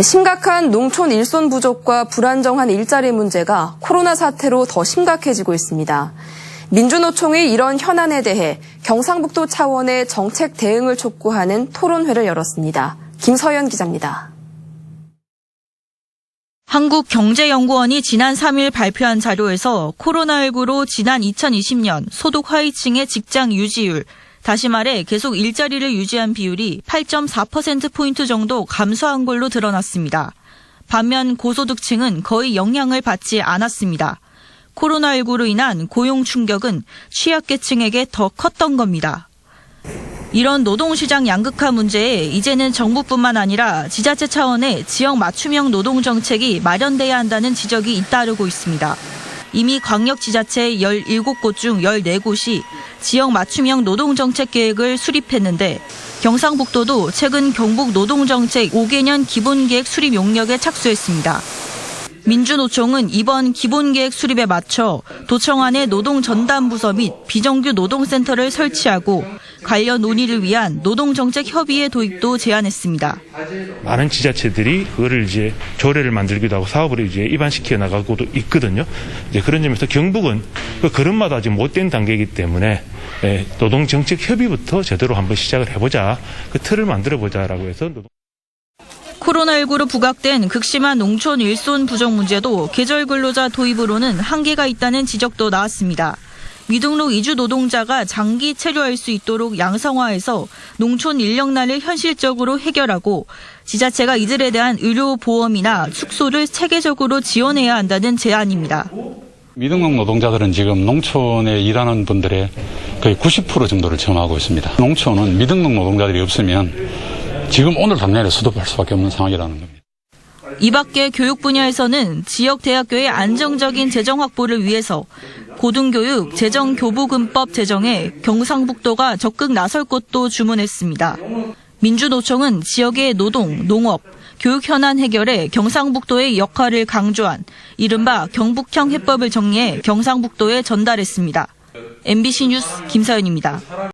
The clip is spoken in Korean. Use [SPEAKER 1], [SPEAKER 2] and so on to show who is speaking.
[SPEAKER 1] 심각한 농촌 일손 부족과 불안정한 일자리 문제가 코로나 사태로 더 심각해지고 있습니다. 민주노총이 이런 현안에 대해 경상북도 차원의 정책 대응을 촉구하는 토론회를 열었습니다. 김서연 기자입니다.
[SPEAKER 2] 한국경제연구원이 지난 3일 발표한 자료에서 코로나19로 지난 2020년 소득 하위층의 직장 유지율, 다시 말해 계속 일자리를 유지한 비율이 8.4%포인트 정도 감소한 걸로 드러났습니다. 반면 고소득층은 거의 영향을 받지 않았습니다. 코로나19로 인한 고용 충격은 취약계층에게 더 컸던 겁니다. 이런 노동시장 양극화 문제에 이제는 정부뿐만 아니라 지자체 차원의 지역 맞춤형 노동 정책이 마련돼야 한다는 지적이 잇따르고 있습니다. 이미 광역지자체 17곳 중 14곳이 지역 맞춤형 노동정책 계획을 수립했는데 경상북도도 최근 경북 노동정책 5개년 기본계획 수립 용역에 착수했습니다. 민주노총은 이번 기본계획 수립에 맞춰 도청 안에 노동전담부서 및 비정규 노동센터를 설치하고 관련 논의를 위한 노동정책 협의회 도입도 제안했습니다.
[SPEAKER 3] 많은 지자체들이 그거를 이제 조례를 만들기도 하고 사업을 이제 입안시켜 나가고도 있거든요. 이제 그런 점에서 경북은 그 걸음마다 아직 못된 단계이기 때문에 예, 노동 정책 협의부터 제대로 한번 시작을 해보자. 그 틀을 만들어 보자라고 해서 노동
[SPEAKER 2] 코로나19로 부각된 극심한 농촌 일손 부족 문제도 계절 근로자 도입으로는 한계가 있다는 지적도 나왔습니다. 미등록 이주 노동자가 장기 체류할 수 있도록 양성화해서 농촌 인력난을 현실적으로 해결하고 지자체가 이들에 대한 의료 보험이나 숙소를 체계적으로 지원해야 한다는 제안입니다.
[SPEAKER 4] 미등록 노동자들은 지금 농촌에 일하는 분들의 거의 90% 정도를 점하고 있습니다. 농촌은 미등록 노동자들이 없으면 지금 오늘 당내에 수도할 수밖에 없는 상황이라는 겁니다.
[SPEAKER 2] 이 밖에 교육 분야에서는 지역 대학교의 안정적인 재정 확보를 위해서 고등교육 재정교부금법 제정에 경상북도가 적극 나설 것도 주문했습니다. 민주노총은 지역의 노동, 농업, 교육 현안 해결에 경상북도의 역할을 강조한 이른바 경북형 해법을 정리해 경상북도에 전달했습니다. MBC 뉴스 김사연입니다.